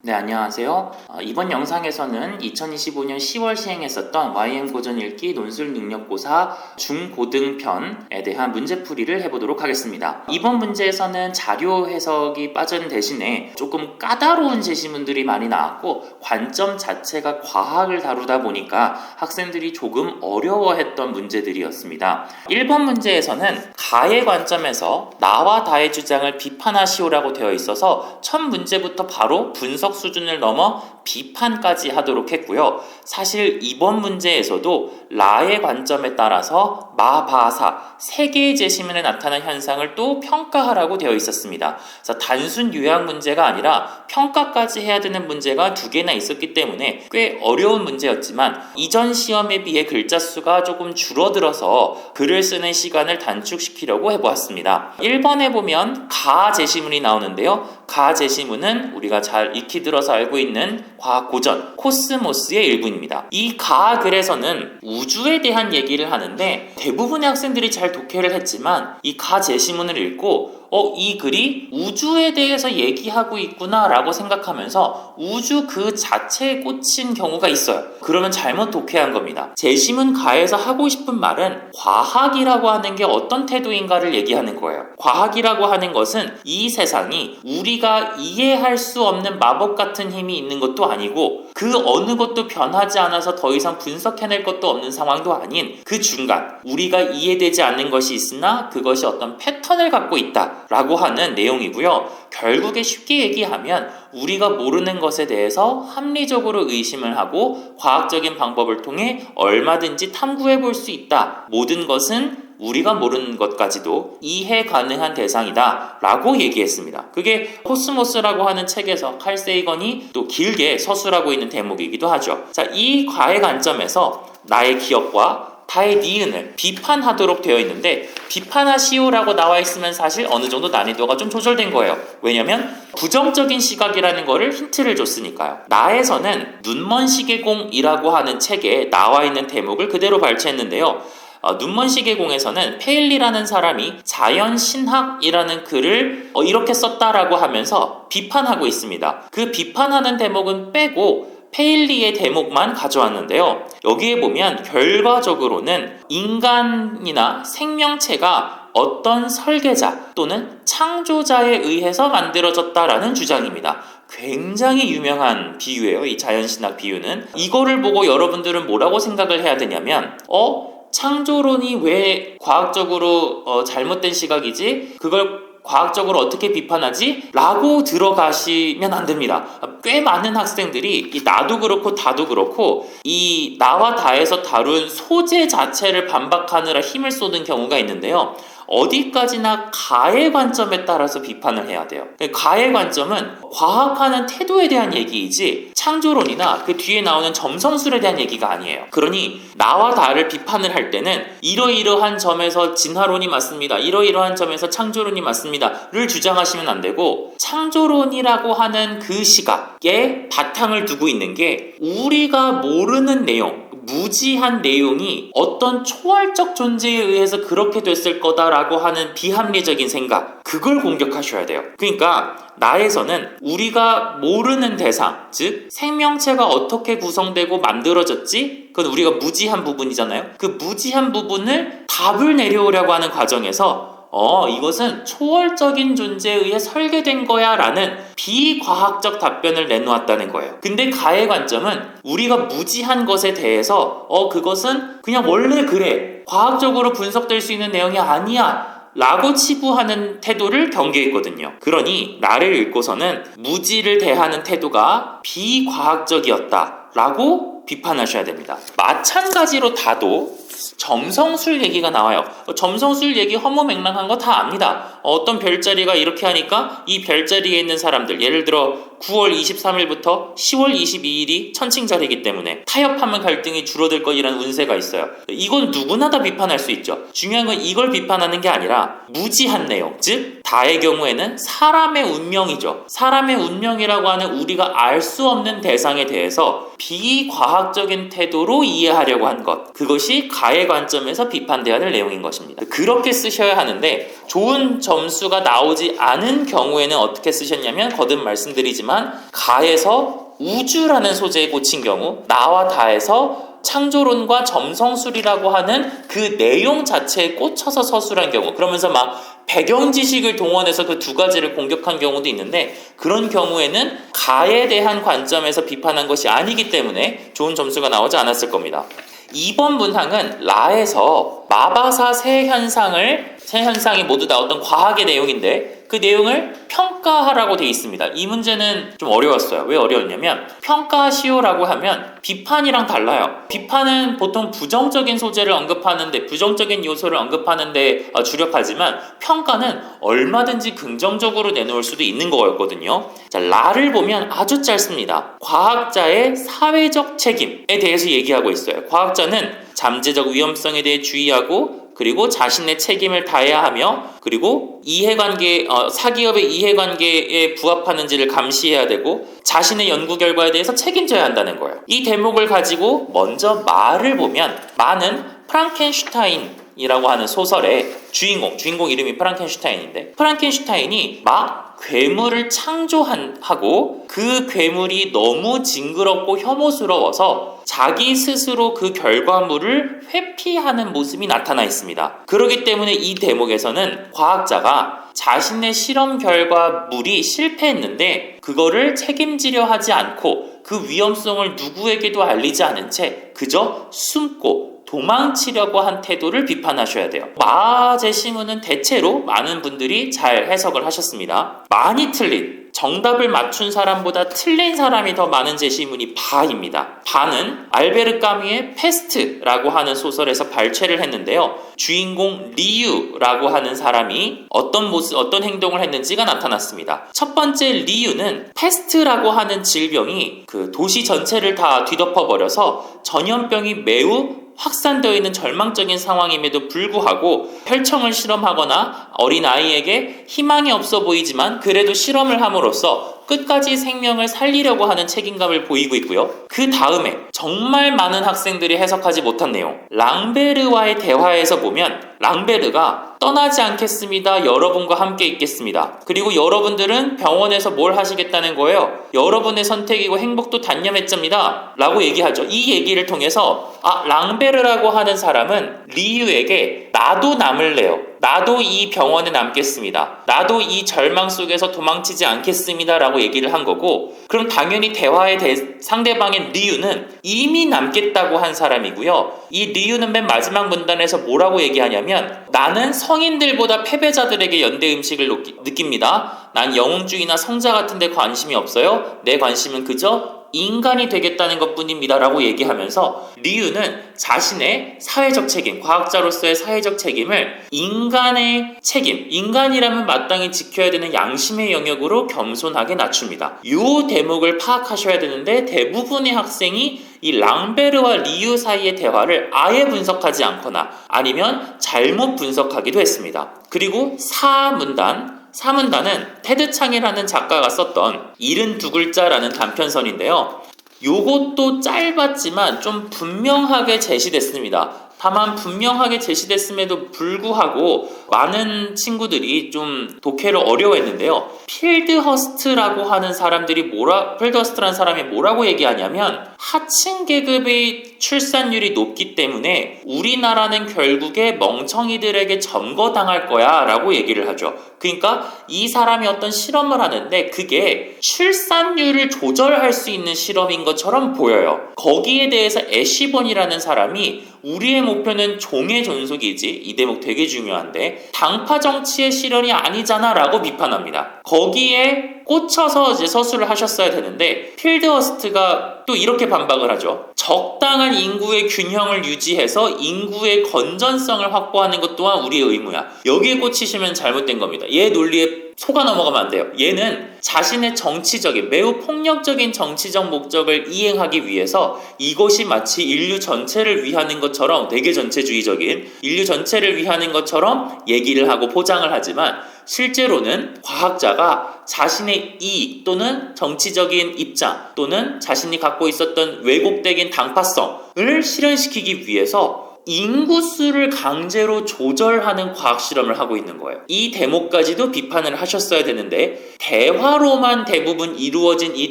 네, 안녕하세요. 어, 이번 영상에서는 2025년 10월 시행했었던 YM 고전 읽기 논술 능력고사 중고등편에 대한 문제풀이를 해보도록 하겠습니다. 이번 문제에서는 자료 해석이 빠진 대신에 조금 까다로운 제시문들이 많이 나왔고 관점 자체가 과학을 다루다 보니까 학생들이 조금 어려워했던 문제들이었습니다. 1번 문제에서는 가의 관점에서 나와 다의 주장을 비판하시오라고 되어 있어서 첫 문제부터 바로 분석 수준을 넘어 비판까지 하도록 했고요. 사실 이번 문제에서도 라의 관점에 따라서 마바사 세 개의 제시문에 나타난 현상을 또 평가하라고 되어 있었습니다. 그래서 단순 요약 문제가 아니라 평가까지 해야 되는 문제가 두 개나 있었기 때문에 꽤 어려운 문제였지만 이전 시험에 비해 글자 수가 조금 줄어들어서 글을 쓰는 시간을 단축시키려고 해보았습니다. 1번에 보면 가 제시문이 나오는데요. 가 제시문은 우리가 잘 익히 들어서 알고 있는 과학 고전 코스모스의 일부입니다. 이 가 글에서는 우주에 대한 얘기를 하는데 대부분의 학생들이 잘 독해를 했지만 이 가 제시문을 읽고 어, 이 글이 우주에 대해서 얘기하고 있구나라고 생각하면서 우주 그 자체에 꽂힌 경우가 있어요. 그러면 잘못 독해한 겁니다. 제시문 가에서 하고 싶은 말은 과학이라고 하는 게 어떤 태도인가를 얘기하는 거예요. 과학이라고 하는 것은 이 세상이 우리가 이해할 수 없는 마법 같은 힘이 있는 것도 아니고 그 어느 것도 변하지 않아서 더 이상 분석해낼 것도 없는 상황도 아닌 그 중간 우리가 이해되지 않는 것이 있으나 그것이 어떤 패턴을 갖고 있다. 라고 하는 내용이고요. 결국에 쉽게 얘기하면 우리가 모르는 것에 대해서 합리적으로 의심을 하고 과학적인 방법을 통해 얼마든지 탐구해 볼 수 있다. 모든 것은 우리가 모르는 것까지도 이해 가능한 대상이다 라고 얘기했습니다. 그게 코스모스라고 하는 책에서 칼 세이건이 또 길게 서술하고 있는 대목이기도 하죠. 자, 이 과의 관점에서 나의 기억과 다의 니은을 비판하도록 되어 있는데 비판하시오라고 나와 있으면 사실 어느 정도 난이도가 좀 조절된 거예요. 왜냐면 부정적인 시각이라는 거를 힌트를 줬으니까요. 나에서는 눈먼 시계공이라고 하는 책에 나와 있는 대목을 그대로 발췌했는데요. 어, 눈먼 시계공에서는 페일리라는 사람이 자연 신학이라는 글을 어, 이렇게 썼다라고 하면서 비판하고 있습니다. 그 비판하는 대목은 빼고 페일리의 대목만 가져왔는데요. 여기에 보면 결과적으로는 인간이나 생명체가 어떤 설계자 또는 창조자에 의해서 만들어졌다라는 주장입니다. 굉장히 유명한 비유예요. 이 자연신학 비유는. 이거를 보고 여러분들은 뭐라고 생각을 해야 되냐면, 어? 창조론이 왜 과학적으로 어, 잘못된 시각이지? 그걸 과학적으로 어떻게 비판하지? 라고 들어가시면 안 됩니다. 꽤 많은 학생들이 이 나도 그렇고 다도 그렇고 이 나와 다에서 다룬 소재 자체를 반박하느라 힘을 쏟은 경우가 있는데요. 어디까지나 가의 관점에 따라서 비판을 해야 돼요. 가의 관점은 과학하는 태도에 대한 얘기이지 창조론이나 그 뒤에 나오는 점성술에 대한 얘기가 아니에요. 그러니 나와 다를 비판을 할 때는 이러이러한 점에서 진화론이 맞습니다. 이러이러한 점에서 창조론이 맞습니다.를 주장하시면 안 되고 창조론이라고 하는 그 시각에 바탕을 두고 있는 게 우리가 모르는 내용 무지한 내용이 어떤 초월적 존재에 의해서 그렇게 됐을 거다라고 하는 비합리적인 생각, 그걸 공격하셔야 돼요. 그러니까 나에서는 우리가 모르는 대상, 즉 생명체가 어떻게 구성되고 만들어졌지? 그건 우리가 무지한 부분이잖아요. 그 무지한 부분을 답을 내려오려고 하는 과정에서 어, 이것은 초월적인 존재에 의해 설계된 거야 라는 비과학적 답변을 내놓았다는 거예요. 근데 가의 관점은 우리가 무지한 것에 대해서 어, 그것은 그냥 원래 그래. 과학적으로 분석될 수 있는 내용이 아니야. 라고 치부하는 태도를 경계했거든요. 그러니 나를 읽고서는 무지를 대하는 태도가 비과학적이었다. 라고 비판하셔야 됩니다. 마찬가지로 다도 점성술 얘기가 나와요. 점성술 얘기 허무 맹랑한 거 다 압니다. 어떤 별자리가 이렇게 하니까 이 별자리에 있는 사람들, 예를 들어 9월 23일부터 10월 22일이 천칭자리이기 때문에 타협하면 갈등이 줄어들 것이라는 운세가 있어요. 이건 누구나 다 비판할 수 있죠. 중요한 건 이걸 비판하는 게 아니라 무지한 내용, 즉 다의 경우에는 사람의 운명이죠. 사람의 운명이라고 하는 우리가 알 수 없는 대상에 대해서 비과학 과학적인 태도로 이해하려고 한 것. 그것이 가의 관점에서 비판돼야 될 내용인 것입니다. 그렇게 쓰셔야 하는데 좋은 점 수가 나오지 않은 경우에는 어떻게 쓰셨냐면 거듭 말씀드리지만 가에서 우주라는 소재에 꽂힌 경우 나와 다에서 창조론과 점성술이라고 하는 그 내용 자체에 꽂혀서 서술한 경우 그러면서 막 배경 지식을 동원해서 그 두 가지를 공격한 경우도 있는데 그런 경우에는 가에 대한 관점에서 비판한 것이 아니기 때문에 좋은 점수가 나오지 않았을 겁니다. 2번 문항은 라에서 마바사 세 현상을 세 현상이 모두 나왔던 과학의 내용인데 그 내용을 평가하라고 되어 있습니다. 이 문제는 좀 어려웠어요. 왜 어려웠냐면 평가시오라고 하면 비판이랑 달라요. 비판은 보통 부정적인 소재를 언급하는데 부정적인 요소를 언급하는데 어, 주력하지만 평가는 얼마든지 긍정적으로 내놓을 수도 있는 거였거든요. 자, 라를 보면 아주 짧습니다. 과학자의 사회적 책임에 대해서 얘기하고 있어요. 과학자는 잠재적 위험성에 대해 주의하고 그리고 자신의 책임을 다해야 하며 그리고 이해관계 어, 사기업의 이해관계에 부합하는지를 감시해야 되고 자신의 연구 결과에 대해서 책임져야 한다는 거예요. 이 대목을 가지고 먼저 말을 보면 마는 프랑켄슈타인 이라고 하는 소설의 주인공 주인공 이름이 프랑켄슈타인인데 프랑켄슈타인이 막 괴물을 창조하고 그 괴물이 너무 징그럽고 혐오스러워서 자기 스스로 그 결과물을 회피하는 모습이 나타나 있습니다. 그렇기 때문에 이 대목에서는 과학자가 자신의 실험 결과물이 실패했는데 그거를 책임지려 하지 않고 그 위험성을 누구에게도 알리지 않은 채 그저 숨고 도망치려고 한 태도를 비판하셔야 돼요. 마제 시문은 대체로 많은 분들이 잘 해석을 하셨습니다. 많이 틀린 정답을 맞춘 사람보다 틀린 사람이 더 많은 제시문이 바입니다. 바는 알베르 까미의 페스트라고 하는 소설에서 발췌를 했는데요. 주인공 리유라고 하는 사람이 어떤 모습, 어떤 행동을 했는지가 나타났습니다. 첫 번째 리유는 페스트라고 하는 질병이 그 도시 전체를 다 뒤덮어 버려서 전염병이 매우 확산되어 있는 절망적인 상황임에도 불구하고 혈청을 실험하거나 어린 아이에게 희망이 없어 보이지만 그래도 실험을 함으로써 끝까지 생명을 살리려고 하는 책임감을 보이고 있고요. 그 다음에 정말 많은 학생들이 해석하지 못한 내용. 랑베르와의 대화에서 보면 랑베르가 떠나지 않겠습니다. 여러분과 함께 있겠습니다. 그리고 여러분들은 병원에서 뭘 하시겠다는 거예요? 여러분의 선택이고 행복도 단념했답니다. 라고 얘기하죠. 이 얘기를 통해서 아, 랑베르라고 하는 사람은 리유에게 나도 남을래요. 나도 이 병원에 남겠습니다. 나도 이 절망 속에서 도망치지 않겠습니다. 라고 얘기를 한 거고, 그럼 당연히 대화의 대, 상대방인 리유는 이미 남겠다고 한 사람이고요. 이 리유는 맨 마지막 문단에서 뭐라고 얘기하냐면, 나는 성인들보다 패배자들에게 연대 음식을 느낍니다. 난 영웅주의나 성자 같은 데 관심이 없어요. 내 관심은 그저 인간이 되겠다는 것 뿐입니다. 라고 얘기하면서 리유는 자신의 사회적 책임, 과학자로서의 사회적 책임을 인간의 책임, 인간이라면 마땅히 지켜야 되는 양심의 영역으로 겸손하게 낮춥니다. 이 대목을 파악하셔야 되는데 대부분의 학생이 이 랑베르와 리유 사이의 대화를 아예 분석하지 않거나 아니면 잘못 분석하기도 했습니다. 그리고 사문단, 사문단은 테드 창이라는 작가가 썼던 일은 두 글자라는 단편선인데요. 요것도 짧았지만 좀 분명하게 제시됐습니다. 다만 분명하게 제시됐음에도 불구하고 많은 친구들이 좀 독해를 어려워했는데요. 필드허스트라고 하는 사람들이 뭐라 필드허스트라는 사람이 뭐라고 얘기하냐면 하층 계급의 출산율이 높기 때문에 우리나라는 결국에 멍청이들에게 점거당할 거야 라고 얘기를 하죠. 그러니까 이 사람이 어떤 실험을 하는데 그게 출산율을 조절할 수 있는 실험인 것처럼 보여요. 거기에 대해서 애쉬본이라는 사람이 우리의 목표는 종의 존속이지 이 대목 되게 중요한데 당파 정치의 실현이 아니잖아 라고 비판합니다. 거기에 꽂혀서 이제 서술을 하셨어야 되는데 필드워스트가 또 이렇게 반박을 하죠. 적당한 인구의 균형을 유지해서 인구의 건전성을 확보하는 것 또한 우리의 의무야. 여기에 꽂히시면 잘못된 겁니다. 얘 논리에 속아 넘어가면 안 돼요. 얘는 자신의 정치적인 매우 폭력적인 정치적 목적을 이행하기 위해서 이것이 마치 인류 전체를 위하는 것처럼 되게 전체주의적인 인류 전체를 위하는 것처럼 얘기를 하고 포장을 하지만 실제로는 과학자가 자신의 이익 또는 정치적인 입장 또는 자신이 갖고 있었던 왜곡되긴 당파성을 실현시키기 위해서 인구수를 강제로 조절하는 과학 실험을 하고 있는 거예요. 이 대목까지도 비판을 하셨어야 되는데 대화로만 대부분 이루어진 이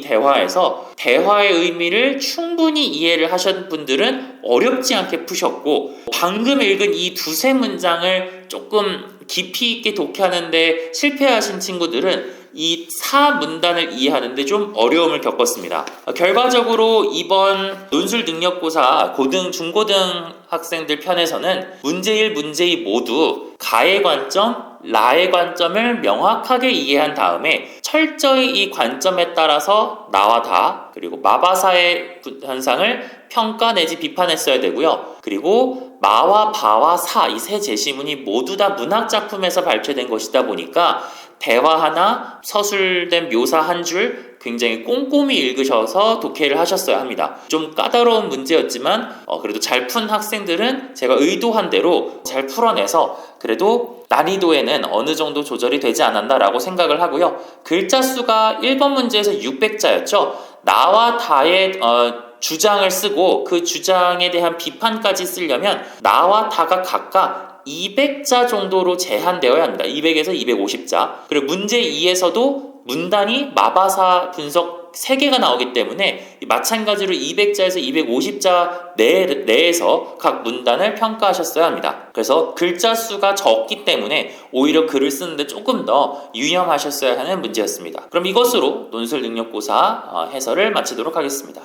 대화에서 대화의 의미를 충분히 이해를 하신 분들은 어렵지 않게 푸셨고 방금 읽은 이 두세 문장을 조금 깊이 있게 독해하는데 실패하신 친구들은 이 사문단을 이해하는데 좀 어려움을 겪었습니다. 어, 결과적으로 이번 논술 능력고사 고등, 중고등 학생들 편에서는 문제 1, 문제 2 모두 가의 관점, 라의 관점을 명확하게 이해한 다음에 철저히 이 관점에 따라서 나와 다 그리고 마바사의 부- 현상을 평가 내지 비판했어야 되고요. 그리고 마와 바와 사 이 세 제시문이 모두 다 문학 작품에서 발췌된 것이다 보니까 대화 하나, 서술된 묘사 한 줄 굉장히 꼼꼼히 읽으셔서 독해를 하셨어야 합니다. 좀 까다로운 문제였지만 어, 그래도 잘 푼 학생들은 제가 의도한 대로 잘 풀어내서 그래도 난이도에는 어느 정도 조절이 되지 않았나라고 생각을 하고요. 글자 수가 1번 문제에서 600자였죠. 나와 다의 어, 주장을 쓰고 그 주장에 대한 비판까지 쓰려면 나와 다가 각각 200자 정도로 제한되어야 합니다. 200에서 250자. 그리고 문제 2에서도 문단이 마바사 분석 3개가 나오기 때문에 마찬가지로 200자에서 250자 내, 내에서 각 문단을 평가하셨어야 합니다. 그래서 글자 수가 적기 때문에 오히려 글을 쓰는데 조금 더 유념하셨어야 하는 문제였습니다. 그럼 이것으로 논술 능력고사 어, 해설을 마치도록 하겠습니다.